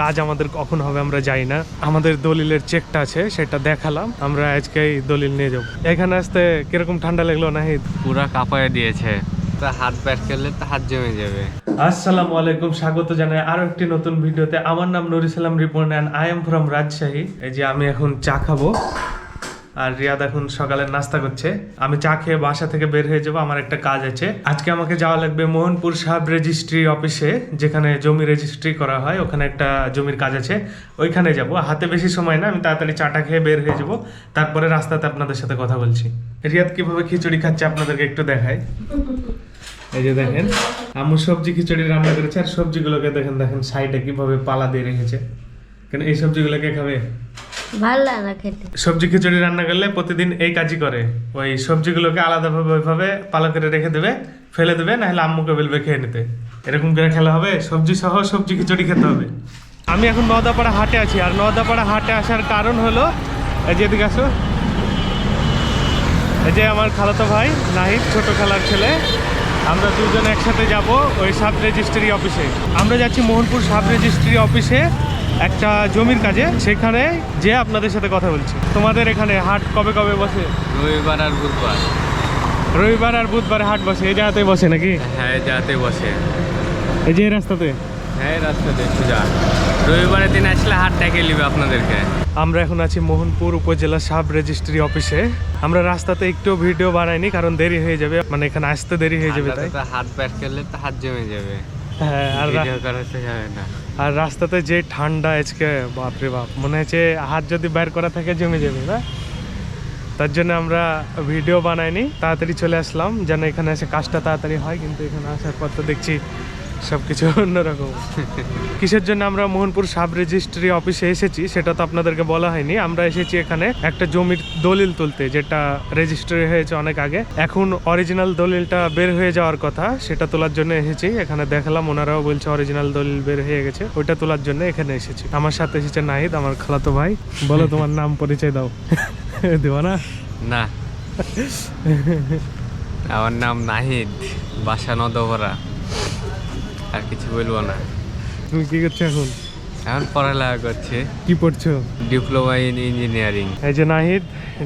কাজ আমাদের কখন হবে আমরা যাই না। আমাদের দলিলের চেকটা আছে সেটা দেখালাম। আমরা আজকেই দলিল নিয়ে যাব। এখানে আসতে কীরকম ঠান্ডা লাগল নাহিদ? পুরা কাঁপায় দিয়েছে। তা হাত ব্যাট তা হাত জমে যাবে। আসসালামু আলাইকুম স্বাগত জানাই আরও একটি নতুন ভিডিওতে। আমার নাম Nur Islam Ripon and I am from Rajshahi. এই যে আমি এখন চা খাব। আর রিয়াদ এখন সকালের নাস্তা করছে। আমি চা খেয়ে বাসা থেকে বের হয়ে যাব, আমার একটা কাজ আছে। আজকে আমাকে যাওয়া লাগবে মোহনপুর সাব রেজিস্ট্রি অফিসে, যেখানে জমি রেজিস্ট্রি করা হয়, ওখানে একটা জমির কাজ আছে। ওইখানে যাব। হাতে বেশি সময় না, আমি তাড়াতাড়ি চাটা খেয়ে বের হয়ে যাব। তারপরে রাস্তাতে আপনাদের সাথে কথা বলছি। রিয়াদ কীভাবে খিচুড়ি খাচ্ছে আপনাদেরকে একটু দেখায় এই যে দেখেন, আম্মু সবজি খিচুড়ি রান্না করেছে, আর সবজিগুলোকে দেখেন দেখেন সাইডে কীভাবে পালা দিয়ে রেখেছে। কেন এই সবজিগুলোকে খাবে? ভালো লাগে না খেতে। সবজি খিচুড়ি রান্না করলে প্রতিদিন এই কাজই করে। ওই সবজিগুলোকে আলাদাভাবে ওইভাবে পালা করে রেখে দেবে, ফেলে দেবে না হলে আম্মুকে বলবে খেয়ে নিতে। এরকম করে খেলা হবে, সবজি সহ সবজি খিচুড়ি খেতে হবে। আমি এখন নদাপাড়া হাটে আছি, আর নদাপাড়া হাটে আসার কারণ হলো, এই যে এদিকে আসো। এই যে আমার খালাতো ভাই, নাহিদ, ছোট খেলার ছেলে। আমরা দুজন একসাথে যাব ওই সাব রেজিস্ট্রি অফিসে। আমরা যাচ্ছি মোহনপুর সাব রেজিস্ট্রি অফিসে। একটা জমির কাজে সেখানে যে আপনাদের সাথে কথা বলছি। তোমাদের এখানে হাট কবে কবে বসে? রবিবার আর বুধবার। রবিবার আর বুধবার হাট বসে এই জায়গাতে বসে নাকি? হ্যাঁ যাতে বসে। এই যে রাস্তাতে? হ্যাঁ রাস্তাতে সোজা। রবিবারের দিন আসলে হাট ডেকে নিবে আপনাদেরকে। আমরা এখন আছি মোহনপুর উপজেলা সাব রেজিস্ট্রি অফিসে। আমরা রাস্তাতে একটু ভিডিও বানাইনি কারণ দেরি হয়ে যাবে। মানে এখানে আসতে দেরি হয়ে যাবে তাই? হাত ব্যাট করলে তো হাত জমে যাবে। হ্যাঁ আর ভিডিও না। আর রাস্তাতে যে ঠান্ডা আজকে, বাপরে বাপ। মনে হচ্ছে হাত যদি বাইর করা থাকে, জমে যাবে, না? তার জন্য আমরা ভিডিও বানাইনি, তাড়াতাড়ি চলে আসলাম, যেন এখানে এসে কাজটা তাড়াতাড়ি হয়, কিন্তু এখানে আসার পর তো দেখছি সব কিছু অন্যরকম। কিসের জন্য আমরা মোহনপুর সাব রেজিস্ট্রি অফিসে এসেছি সেটা তো আপনাদেরকে বলা হয়নি। আমরা এসেছি এখানে একটা জমির দলিল তুলতে যেটা রেজিস্ট্রি হয়েছে অনেক আগে। এখন অরিজিনাল দলিলটা বের হয়ে যাওয়ার কথা সেটা তোলার জন্য এসেছি। এখানে দেখালাম ওনারাও বলছে অরিজিনাল দলিল বের হয়ে গেছে। ওইটা তোলার জন্য এখানে এসেছি। আমার সাথে এসেছে নাহিদ আমার খালাতো ভাই। বলো তোমার নাম পরিচয় দাও। দেবো না না। আমার নাম নাহিদ বাসা নদভরা। আর কিছু বলব না। তুমি কি করছ এখন? এখন পড়ালেখা করছে। কি পড়ছো? Diploma in engineering. এই যে নাহিদ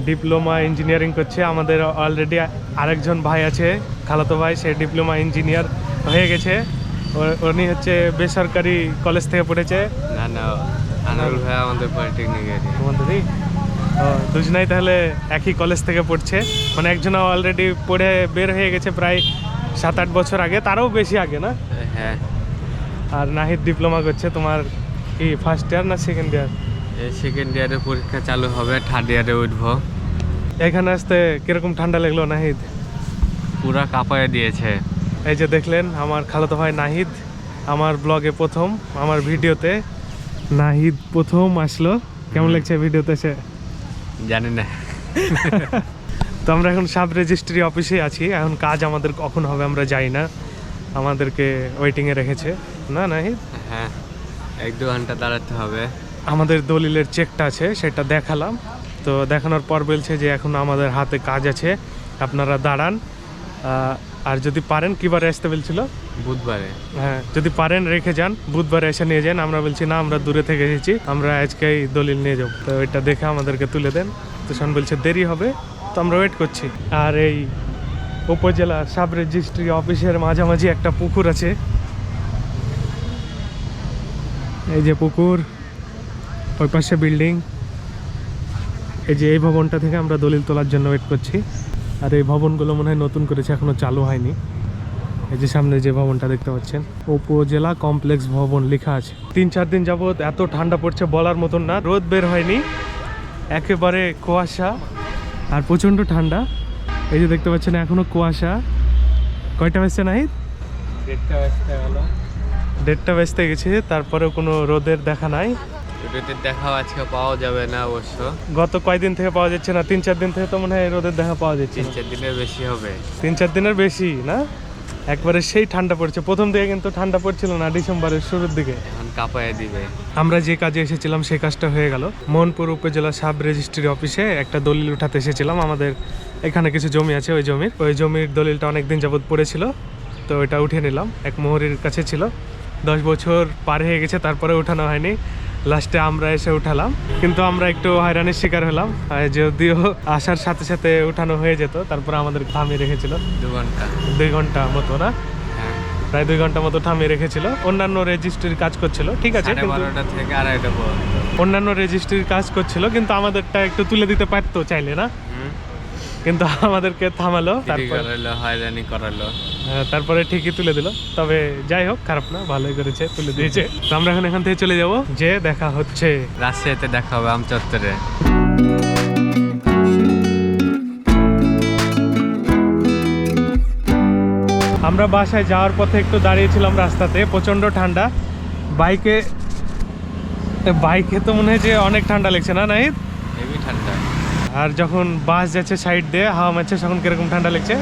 ডিপ্লোমা ইঞ্জিনিয়ারিং করছে। আমাদের অলরেডি আরেকজন ভাই আছে খালাতো ভাই সে ডিপ্লোমা ইঞ্জিনিয়ার হয়ে গেছে। উনি হচ্ছে বেসরকারি কলেজ থেকে পড়েছে। না না আনারুল ভাই আমাদের পলিটেকনিকের তোমাদেরই দুজনাই তাহলে একই কলেজ থেকে পড়ছে। মানে একজন অলরেডি পড়ে বের হয়ে গেছে প্রায় সাত আট বছর আগে। তারও বেশি আগে না? হ্যাঁ। আর নাহিদ ডিপ্লোমা করছে তোমার কি ফার্স্ট ইয়ার না সেকেন্ড ইয়ার এই সেকেন্ড ইয়ারে পরীক্ষা চালু হবে থার্ড ইয়ারে উঠবো। এখানে আসতে কীরকম ঠান্ডা লাগল নাহিদ? পুরা কাঁপায় দিয়েছে। এই যে দেখলেন আমার খালাতো ভাই নাহিদ আমার ব্লগে প্রথম আমার ভিডিওতে নাহিদ প্রথম আসলো। কেমন লাগছে ভিডিওতে সে? জানি না। তো আমরা এখন সাব রেজিস্ট্রি অফিসে আছি এখন কাজ আমাদের কখন হবে আমরা যাই না। আমাদেরকে ওয়েটিংয়ে রেখেছে। না নাহিদ? হ্যাঁ এক দু ঘণ্টা দাঁড়াতে হবে। আমাদের দলিলের চেকটা আছে সেটা দেখালাম। তো দেখানোর পর বলছে যে এখন আমাদের হাতে কাজ আছে আপনারা দাঁড়ান। আর যদি পারেন কিবারে আসতে বলছিল? বুধবারে। হ্যাঁ যদি পারেন রেখে যান। বুধবারে এসে নিয়ে যান। আমরা বলছি না আমরা দূরে থেকে এসেছি। আমরা আজকেই দলিল নিয়ে যাব। তো এটা দেখে আমাদেরকে তুলে দেন। তো শোন বলছে দেরি হবে। তো আমরা ওয়েট করছি। আর এই উপজেলা সাব রেজিস্ট্রি অফিসের মাঝামাঝি একটা পুকুর আছে। এই যে পুকুর, ওই পাশে বিল্ডিং। এই যে এই ভবনটা থেকে আমরা দলিল তোলার জন্য ওয়েট করছি। আর এই ভবনগুলো মনে হয় নতুন করেছে, এখনও চালু হয়নি। এই যে সামনে যে ভবনটা দেখতে পাচ্ছেন, উপজেলা কমপ্লেক্স ভবন লেখা আছে। তিন চার দিন যাবত এত ঠান্ডা পড়ছে বলার মতন না, রোদ বের হয়নি। একেবারে কুয়াশা আর প্রচণ্ড ঠান্ডা। এই যে দেখতে পাচ্ছেন এখনও কুয়াশা। কয়টা বাজছে নাই ডেটটা আসতে হলো। দেড়টা বাজতে গেছে তারপরেও কোনো রোদের দেখা নাই। ভিডিওতে দেখাও আজকে পাওয়া যাবে না অবশ্য। গত কয়দিন থেকে পাওয়া যাচ্ছে না? তিন চার দিন থেকে তো মনে হয় রোদের দেখা পাওয়া যাচ্ছে তিন চার দিনের বেশি হবে। তিন চার দিনের বেশি না? একবারে সেই ঠান্ডা পড়ছে। প্রথম দিকে কিন্তু ঠান্ডা পড়ছিল না ডিসেম্বরের শুরুর দিকে। কাঁপায় দিবে। আমরা যে কাজে এসেছিলাম সেই কাজটা হয়ে গেল। মোহনপুর উপজেলা সাব রেজিস্ট্রি অফিসে একটা দলিল উঠাতে এসেছিলাম। আমাদের এখানে কিছু জমি আছে ওই জমির। ওই জমির দলিলটা অনেক দিন যাবত পড়েছিল তো ওইটা উঠে নিলাম। এক মোহরির কাছে ছিল। দশ বছর পার হয়ে গেছে তারপরে উঠানো হয়নি। লাস্টে আমরা এসে উঠালাম। কিন্তু আমরা একটু হয়রানির শিকার হলাম। যদিও আসার সাথে সাথে উঠানো হয়ে যেত তারপরে আমাদের থামিয়ে রেখেছিল। দু ঘণ্টা। দুই ঘণ্টা মতো না? প্রায় দুই ঘণ্টা মতো থামিয়ে রেখেছিল। অন্যান্য রেজিস্ট্রির কাজ করছিল। ঠিক আছে থেকে আড়াইটা অন্যান্য রেজিস্ট্রির কাজ করছিল কিন্তু আমাদেরটা একটু তুলে দিতে পারতো চাইলে না? কিন্তু আমাদেরকে থামালো করালো হয়রানি করালো। হ্যাঁ, তারপরে ঠিকই তুলে দিল। তবে যাই হোক খারাপ না ভালোই করেছে তুলে দিয়েছে। তো আমরা এখন এখান থেকে চলে যাব যে দেখা হচ্ছে। রাজশাহীতে দেখা হবে আম আমরা বাসায় যাওয়ার পথে একটু দাঁড়িয়েছিলাম রাস্তাতে প্রচণ্ড ঠান্ডা। বাইকে বাইকে তো মনে হয় যে অনেক ঠান্ডা লাগছে না নাই ঠান্ডা। আর যখন বাস যাচ্ছে সাইড দিয়ে হাওয়া মারছে তখন কীরকম ঠান্ডা লাগছে?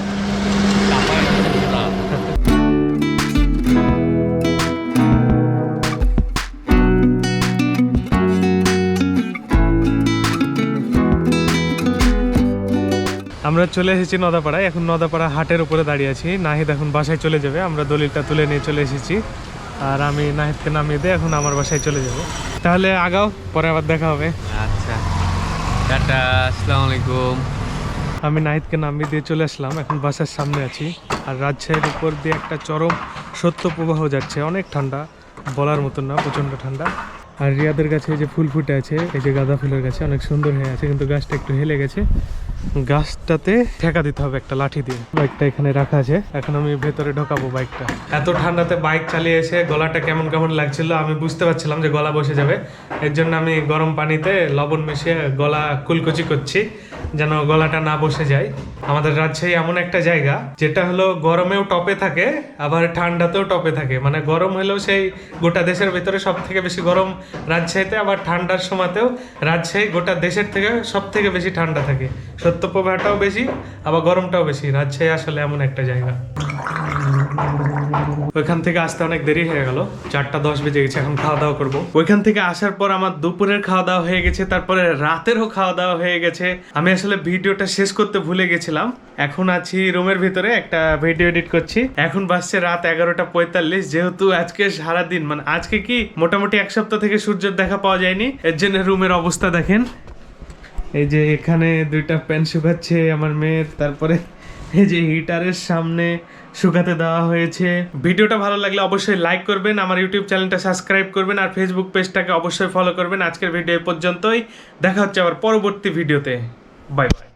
আমরা চলে এসেছি নদাপাড়ায়। এখন নদাপাড়া হাটের উপরে দাঁড়িয়ে আছি। নাহিদ এখন বাসায় চলে যাবে। আমরা দলিলটা তুলে নিয়ে চলে এসেছি। আর আমি নাহিদকে নামিয়ে দিয়ে এখন আমার বাসায় চলে যাব। তাহলে আগাও পরে আবার দেখা হবে। আচ্ছা। টাটা আসসালামু আলাইকুম। আমি নাহিদকে নামিয়ে দিয়ে চলে আসলাম। এখন বাসার সামনে আছি। আর রাজশাহীর উপর দিয়ে একটা চরম সত্য প্রবাহ যাচ্ছে। অনেক ঠান্ডা। বলার মতন না প্রচণ্ড ঠান্ডা। আর রিয়াদের কাছে যে ফুল ফুটে আছে এই যে গাঁদা ফুলের গাছে অনেক সুন্দর হয়ে আছে। কিন্তু গাছটা একটু হেলে গেছে। গাছটাতে ঠেকা দিতে হবে একটা লাঠি দিয়ে। বাইকটা এখানে রাখা আছে। এখন আমি ভেতরে ঢোকাবো বাইকটা। এত ঠান্ডাতে বাইক চালিয়ে এসে গলাটা কেমন কেমন লাগছিল আমি বুঝতে পারছিলাম যে গলা বসে যাবে। এর জন্য আমি গরম পানিতে লবণ মিশিয়ে গলা কুলকুচি করছি। যেন গলাটা না বসে যায়। আমাদের রাজশাহী এমন একটা জায়গা, যেটা হলো গরমেও টপে থাকে, আবার ঠান্ডাতেও টপে থাকে। মানে গরম হলেও সেই গোটা দেশের ভিতরে সব থেকে বেশি গরম রাজশাহীতে, আবার ঠান্ডার সময়তেও রাজশাহী গোটা দেশের থেকে সব থেকে বেশি ঠান্ডা থাকে। সত্য প্রবাহটাও বেশি, আবার গরমটাও বেশি। রাজশাহী আসলে এমন একটা জায়গা। ওইখান থেকে আসতে অনেক দেরি হয়ে গেল। চারটা দশ বেজে গেছে, এখন খাওয়া দাওয়া করব। ওইখান থেকে আসার পর আমার দুপুরের খাওয়া দাওয়া হয়ে গেছে, তারপরে রাতেরও খাওয়া দাওয়া হয়ে গেছে। আমি আসলে ভিডিওটা শেষ করতে ভুলে গেছিলাম। এখন আছি রুমের ভিতরে, একটা ভিডিও এডিট করছি। এখন বাসছে রাত এগারোটা পঁয়তাল্লিশ, যেহেতু আজকে সারাদিন মানে আজকে কি মোটামুটি এক সপ্তাহ থেকে সূর্যের দেখা পাওয়া যায়নি, এর জন্য রুমের অবস্থা দেখেন। এই যে এখানে দুইটা প্যান্ট শুকাচ্ছে আমার মেয়ের, তারপরে যে হিটারের সামনে শুকাতে দেওয়া হয়েছে। ভিডিওটা ভালো লাগলে অবশ্যই লাইক করবেন, আমার ইউটিউব চ্যানেলটা সাবস্ক্রাইব করবেন, আর ফেসবুক পেজটাকে অবশ্যই ফলো করবেন। আজকের ভিডিও পর্যন্তই, দেখা হচ্ছে আবার পরবর্তী ভিডিওতে বাই বাই